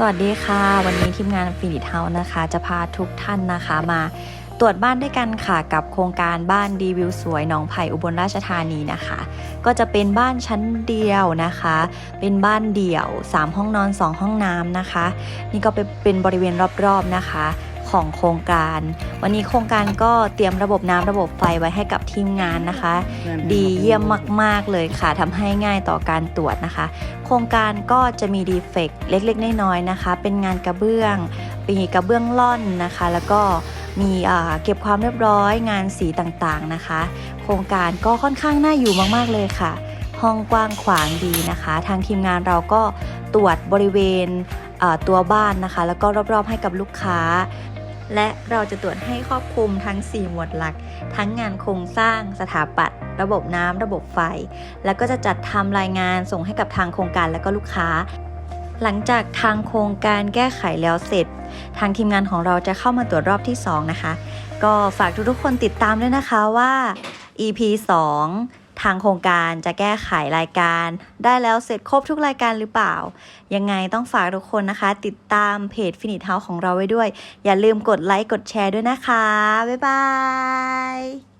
สวัสดีค่ะ วันนี้ทีมงานฟินิทเฮานะคะ จะพาทุกท่านนะคะมาตรวจบ้านด้วยกันค่ะกับโครงการบ้านดีวิวสวยหนองไผ่อุบลราชธานีนะคะ ก็จะเป็นบ้านชั้นเดียวนะคะ เป็นบ้านเดี่ยว 3 ห้องนอน 2 ห้องน้ำนะคะ นี่ก็เป็นบริเวณรอบๆนะคะ ของโครงการ วันนี้โครงการก็เตรียมระบบน้ำระบบไฟไว้ให้กับทีมงานนะคะ ดีเยี่ยมมาก ๆ เลยค่ะทำให้ง่ายต่อการตรวจนะคะ โครงการก็จะมีดีเฟกต์เล็ก ๆ น้อยๆนะคะ เป็นงานกระเบื้องมีกระเบื้องล่อนนะคะ แล้วก็มีอ่าเก็บความเรียบร้อยงานสีต่างๆนะคะ โครงการก็ค่อนข้างน่าอยู่มาก ๆ เลยค่ะ ห้องกว้างขวางดีนะคะ ทางทีมงานเราก็ตรวจบริเวณอ่าตัวบ้านนะคะ แล้วก็รอบๆให้กับลูกค้า และเราจะตรวจให้ครอบคลุมทั้ง 4 หมวดหลัก ทั้งงานโครงสร้างสถาปัตย์ระบบน้ำระบบไฟ แล้วก็จะจัดทำรายงานส่งให้กับทางโครงการและก็ลูกค้า หลังจากทางโครงการแก้ไขแล้วเสร็จ ทางทีมงานของเราจะเข้ามาตรวจรอบที่ 2 นะคะ ก็ฝากทุกๆคนติดตามด้วยนะคะว่า EP 2 ทางโครงการจะแก้ไขรายการ ได้แล้วเสร็จครบทุกรายการหรือเปล่า ยังไงต้องฝากทุกคนนะคะ ติดตามเพจฟินิทเฮาของเราไว้ด้วย อย่าลืมกดไลค์กดแชร์ด้วยนะคะ บ๊ายบาย